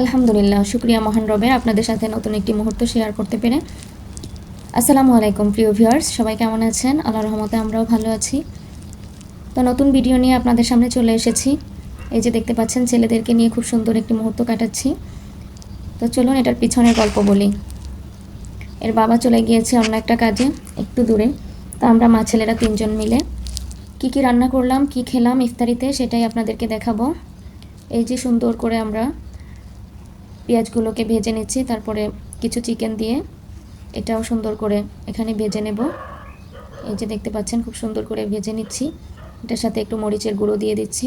আলহামদুলিল্লাহ, শুক্রিয়া মহান রবের আপনাদের সাথে নতুন একটি মুহূর্ত শেয়ার করতে পেরে। আসসালামু আলাইকুম, প্রিয় ভিউয়ার্স সবাই কেমন আছেন? আল্লাহ রহমতে আমরাও ভালো আছি। তো নতুন ভিডিও নিয়ে আপনাদের সামনে চলে এসেছি। এই যে দেখতে পাচ্ছেন, ছেলেদেরকে নিয়ে খুব সুন্দর একটি মুহূর্ত কাটাচ্ছি। তো চলুন এটার পিছনের গল্প বলি। এর বাবা চলে গিয়েছে অন্য একটা কাজে, একটু দূরে। তো আমরা মা ছেলেরা তিনজন মিলে কি কি রান্না করলাম, কি খেলাম ইফতারিতে সেটাই আপনাদেরকে দেখাবো। এই যে সুন্দর করে আমরা পেঁয়াজগুলোকে ভেজে নিচ্ছি, তারপরে কিছু চিকেন দিয়ে এটাও সুন্দর করে এখানে ভেজে নেব। এই যে দেখতে পাচ্ছেন, খুব সুন্দর করে ভেজে নিচ্ছি। এটার সাথে একটু মরিচের গুঁড়ো দিয়ে দিচ্ছি।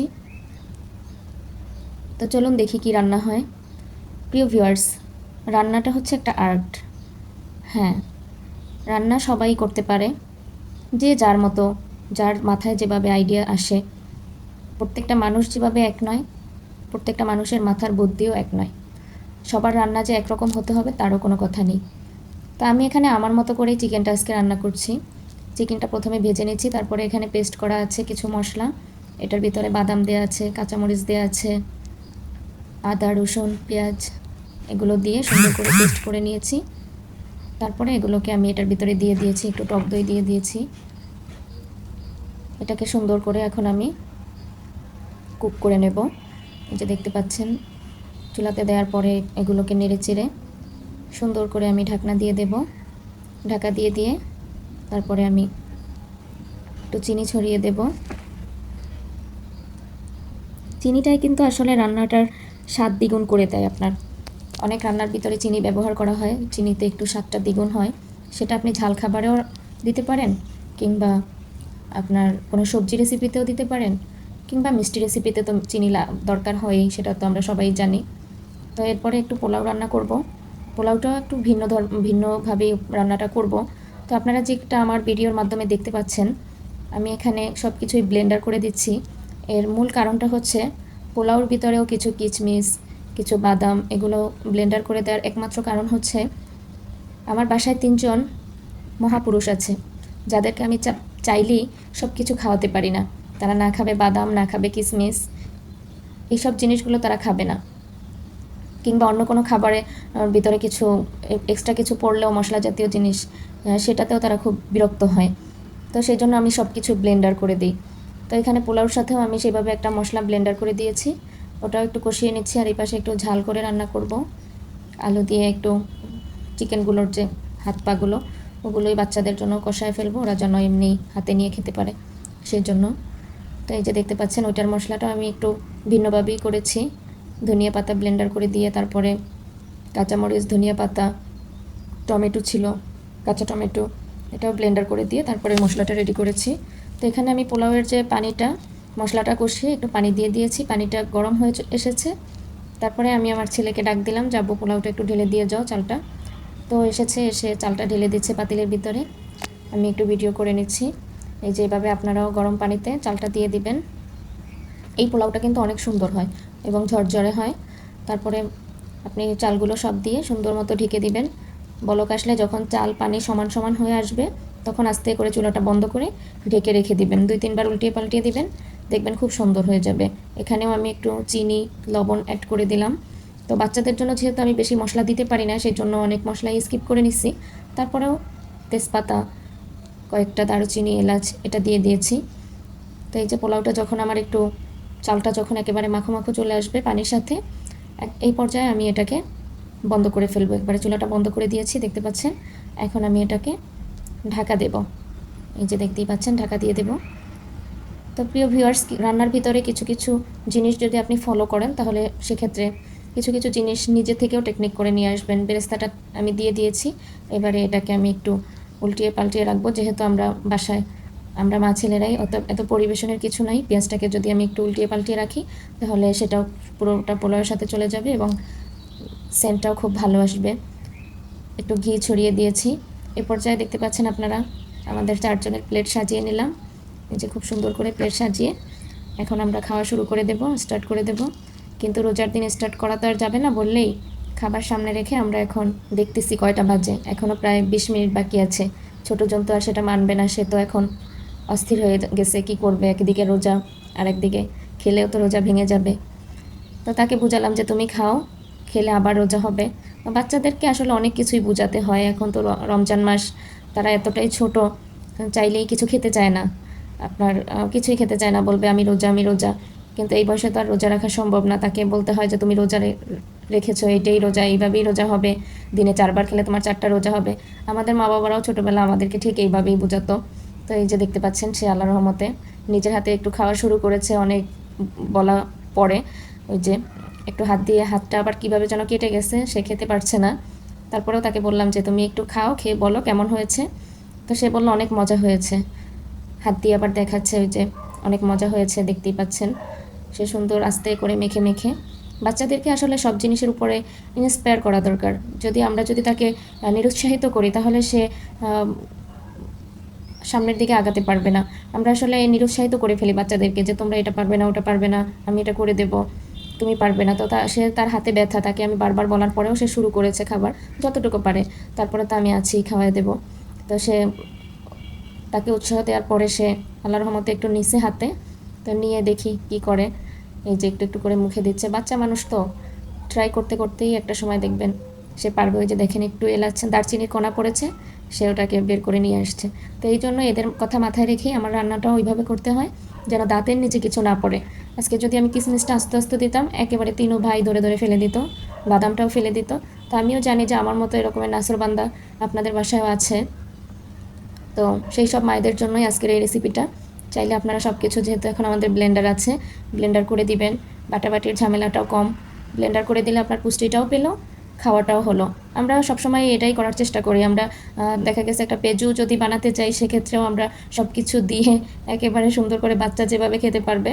তো চলুন দেখি কি রান্না হয়। প্রিয় ভিউয়ার্স রান্নাটা হচ্ছে একটা আর্ট হ্যাঁ রান্না সবাই করতে পারে। যে যার মতো, যার মাথায় যেভাবে আইডিয়া আসে। প্রত্যেকটা মানুষ যেভাবে এক নয়, প্রত্যেকটা মানুষের মাথার বুদ্ধিও এক নয়। সবার রান্না যে একরকম হতে হবে তারও কোনো কথা নেই। তো আমি এখানে আমার মতো করেই চিকেনটা আজকে রান্না করছি। চিকেনটা প্রথমে ভেজে নিচ্ছি, তারপরে এখানে পেস্ট করা আছে কিছু মশলা। এটার ভিতরে বাদাম দেওয়া আছে, কাঁচামরিচ দেওয়া আছে, আদা, রসুন, পেঁয়াজ, এগুলো দিয়ে সুন্দর করে পেস্ট করে নিয়েছি। তারপরে এগুলোকে আমি এটার ভিতরে দিয়ে দিয়েছি, একটু টক দই দিয়ে দিয়েছি। এটাকে সুন্দর করে এখন আমি কুক করে নেব। এই যে দেখতে পাচ্ছেন চুলাতে দেওয়ার পরে এগুলোকে নেড়ে চেড়ে সুন্দর করে আমি ঢাকনা দিয়ে দেব। ঢাকা দিয়ে দিয়ে তারপরে আমি একটু চিনি ছড়িয়ে দেব। চিনিটাই কিন্তু আসলে রান্নাটার স্বাদ দ্বিগুণ করে দেয় আপনার। অনেক রান্নার ভিতরে চিনি ব্যবহার করা হয়, চিনিতে একটু স্বাদটা দ্বিগুণ হয়। সেটা আপনি ঝাল খাবারেও দিতে পারেন কিংবা আপনার কোনো সবজি রেসিপিতেও দিতে পারেন কিংবা মিষ্টি রেসিপিতে তো চিনি দরকার হয়ই, সেটা তো আমরা সবাই জানি। তো এরপরে একটু পোলাও রান্না করব। পোলাওটাও একটু ভিন্ন ধর, ভিন্নভাবে রান্নাটা করব। তো আপনারা যেটা আমার ভিডিওর মাধ্যমে দেখতে পাচ্ছেন, আমি এখানে সব কিছুই ব্লেন্ডার করে দিচ্ছি। এর মূল কারণটা হচ্ছে পোলাওর ভিতরেও কিছু কিচমিচ, কিছু বাদাম, এগুলো ব্লেন্ডার করে দেওয়ার একমাত্র কারণ হচ্ছে আমার বাসায় তিনজন মহাপুরুষ আছে। যাদেরকে আমি চাইলেই সব কিছু খাওয়াতে পারি না। তারা না খাবে বাদাম, না খাবে কিশমিশ এইসব জিনিসগুলো তারা খাবে না। কিংবা অন্য কোনো খাবারে ভিতরে কিছু এক্সট্রা কিছু পড়লেও মশলা জাতীয় জিনিস সেটাতেও তারা খুব বিরক্ত হয়। তো সেই জন্য আমি সব কিছু ব্লেন্ডার করে দিই। তো এখানে পোলাওর সাথেও আমি সেভাবে একটা মশলা ব্লেন্ডার করে দিয়েছি। ওটাও একটু কষিয়ে নিচ্ছি আর এই পাশে একটু ঝাল করে রান্না করব। আলু দিয়ে একটু চিকেনগুলোর যে হাত পাগুলো ওগুলোই বাচ্চাদের জন্য কষায় ফেলব। ওরা যেন এমনি হাতে নিয়ে খেতে পারে। সেই জন্য তো এই যে দেখতে পাচ্ছেন, ওইটার মশলাটাও আমি একটু ভিন্নভাবেই করেছি। ধনিয়া পাতা ব্লেন্ডার করে দিয়ে তারপরে কাঁচামরিচ, ধনিয়া পাতা, টমেটো ছিল, কাঁচা টমেটো, এটাও ব্লেন্ডার করে দিয়ে তারপরে মশলাটা রেডি করেছি। তো এখানে আমি পোলাওয়ের যে পানিটা, মশলাটা কষিয়ে একটু পানি দিয়ে দিয়েছি, পানিটা গরম হয়ে এসেছে। তারপরে আমি আমার ছেলেকে ডাক দিলাম, যাব পোলাওটা একটু ঢেলে দিয়ে যাও চালটা। তো এসেছে, এসে চালটা ঢেলে দিচ্ছে পাতিলের ভিতরে। আমি একটু ভিডিও করে নিচ্ছি। এই যে এভাবে আপনারাও গরম পানিতে চালটা দিয়ে দিবেন। এই পোলাওটা কিন্তু অনেক সুন্দর হয়। এবং ঝরঝরে হয়। তারপরে আপনি চালগুলো সব দিয়ে সুন্দর মতো ঢেকে দিবেন। বলক আসলে যখন চাল পানি সমান সমান হয়ে আসবে, তখন আস্তে করে চুলাটা বন্ধ করে ঢেকে রেখে দিবেন। দুই, তিনবার উল্টিয়ে পাল্টিয়ে দিবেন, দেখবেন খুব সুন্দর হয়ে যাবে। এখানেও আমি একটু চিনি, লবণ অ্যাড করে দিলাম। তো বাচ্চাদের জন্য যেহেতু আমি বেশি মশলা দিতে পারি না সেই জন্য অনেক মশলাই স্কিপ করে নিচ্ছি তারপরেও তেজপাতা, কয়েকটা দারুচিনি, এলাচ, এটা দিয়ে দিয়েছি। তো এই যে পোলাওটা যখন আমার একটু চালটা যখন একেবারে মাখো মাখো চলে আসবে পানির সাথে এই পর্যায়ে আমি এটাকে বন্ধ করে ফেলব। একবারে চুলাটা বন্ধ করে দিয়েছি, দেখতে পাচ্ছেন? এখন আমি এটাকে ঢাকা দেব। এই যে দেখতেই পাচ্ছেন, ঢাকা দিয়ে দেব। তো প্রিয় ভিউয়ার্স রান্নার ভিতরে কিছু কিছু জিনিস যদি আপনি ফলো করেন, তাহলে সেক্ষেত্রে কিছু কিছু জিনিস নিজে থেকেও টেকনিক করে নিয়ে আসবেন। বেরেস্তাটা আমি দিয়ে দিয়েছি। এবারে এটাকে আমি একটু উল্টিয়ে পাল্টিয়ে রাখব, যেহেতু আমরা বাসায় আমরা মা ছেলেরাই অত, এত পরিবেশনের কিছু নাই। পেঁয়াজটাকে যদি আমি একটু উল্টিয়ে পাল্টিয়ে রাখি, তাহলে সেটাও পুরোটা পোলাওয়ের সাথে চলে যাবে এবং সেন্টটাও খুব ভালো আসবে। একটু ঘি ছড়িয়ে দিয়েছি। এ পর্যায়ে দেখতে পাচ্ছেন আপনারা, আমাদের চারজনের প্লেট সাজিয়ে নিলাম। এই যে খুব সুন্দর করে প্লেট সাজিয়ে এখন আমরা খাওয়া শুরু করে দেব, স্টার্ট করে দেব। কিন্তু রোজার দিন স্টার্ট করা তো আর যাবে না বললেই, খাবার সামনে রেখে আমরা এখন দেখতেছি কয়টা বাজে। এখনও প্রায় বিশ মিনিট বাকি আছে। ছোটো জন্তু আর সেটা মানবে না, সে তো এখন অস্থির হয়ে গেছে, কি করবে? একদিকে রোজা আর একদিকে খেলেও তো রোজা ভেঙে যাবে। তো তাকে বুঝালাম যে, তুমি খাও, খেলে আবার রোজা হবে। বাচ্চাদেরকে আসলে অনেক কিছুই বোঝাতে হয়। এখন তো রমজান মাস, তারা এতটাই ছোট, চাইলেই কিছু খেতে চায় না। আপনার কিছুই খেতে চায় না, বলবে, আমি রোজা আমি রোজা। কিন্তু এই বয়সে তো আর রোজা রাখা সম্ভব না। তাকে বলতে হয় যে, তুমি রোজা রেখেছো, এটাই রোজা, এইভাবেই রোজা হবে। দিনে চারবার খেলে তোমার চারটা রোজা হবে। আমাদের মা বাবারাও ছোটোবেলা আমাদেরকে ঠিক এইভাবেই বোঝাতো। তো এই যে দেখতে পাচ্ছেন সে আল্লাহ রহমতে নিজের হাতে একটু খাওয়া শুরু করেছে, অনেক বলা পরে ওই যে একটু হাত দিয়ে হাতটা আবার কীভাবে যেন কেটে গেছে, সে খেতে পারছে না। তারপরেও তাকে বললাম যে, তুমি একটু খাও, খেয়ে বলো কেমন হয়েছে? তো সে বলল, অনেক মজা হয়েছে। হাত দিয়ে আবার দেখাচ্ছে ওই যে অনেক মজা হয়েছে, দেখতেই পাচ্ছেন। সে সুন্দর আস্তে করে মেখে মেখে। বাচ্চাদেরকে আসলে সব জিনিসের উপরে ইন্সপায়ার করা দরকার। যদি আমরা যদি তাকে নিরুৎসাহিত করি, তাহলে সে সামনের দিকে আগাতে পারবে না। আমরা আসলে নিরুৎসাহিত করে ফেলি বাচ্চাদেরকে যে, তোমরা এটা পারবে না, ওটা পারবে না, আমি এটা করে দেব, তুমি পারবে না। তো তা, সে তার হাতে ব্যথা, তাকে আমি বারবার বলার পরেও সে শুরু করেছে খাবার, যতটুকু পারে। তারপরে তো আমি আছি, খাওয়াই দেব। তো সে, তাকে উৎসাহ দেওয়ার পরে সে আল্লাহ রহমতে একটু নিচে হাতে তো নিয়ে দেখি কি করে। এই যে একটু একটু করে মুখে দিচ্ছে। বাচ্চা মানুষ তো ট্রাই করতে করতেই একটা সময় দেখবেন, সে পারবে। ওই যে দেখেন একটু এলাচ্ছে দারচিনির কণা পড়েছে সে ওটাকে বের করে নিয়ে আসছে। তো এই জন্য এদের কথা মাথায় রেখেই আমার রান্নাটা ওইভাবে করতে হয়, যেন দাঁতের নিচে কিছু না পড়ে। আজকে যদি আমি কিসমিসটা আস্তে আস্তে দিতাম, একেবারে তিনও ভাই ধরে ধরে ফেলে দিত, বাদামটাও ফেলে দিত। তো আমিও জানি যে আমার মতো এরকমের নাসরবান্দা আপনাদের বাসায়ও আছে। তো সেই সব মায়েদের জন্যই আজকের এই রেসিপিটা চাইলে আপনারা সব কিছু যেহেতু এখন আমাদের ব্লেন্ডার আছে ব্লেন্ডার করে দিবেন। বাটাবাটির ঝামেলাটাও কম। ব্লেন্ডার করে দিলে আপনার পুষ্টিটাও পেল। খাওয়াটাও হলো। আমরা সবসময় এটাই করার চেষ্টা করি। আমরা দেখা গেছে একটা পেজু যদি বানাতে চাই, সেক্ষেত্রেও আমরা সব কিছু দিয়ে একেবারে সুন্দর করে বাচ্চা যেভাবে খেতে পারবে,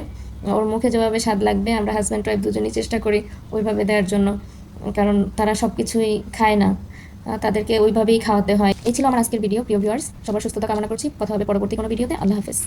ওর মুখে যেভাবে স্বাদ লাগবে, আমরা হাজব্যান্ড ওয়াইফ দুজনেই চেষ্টা করি ওইভাবে দেওয়ার জন্য। কারণ তারা সব কিছুই খায় না। তাদেরকে ওইভাবেই খাওয়াতে হয়। এই ছিল আমার আজকের ভিডিও প্রিয় ভিউয়ার্স সবার সুস্থতা কামনা করছি। কথা হবে পরবর্তী কোনো ভিডিওতে আল্লাহ হাফেজ।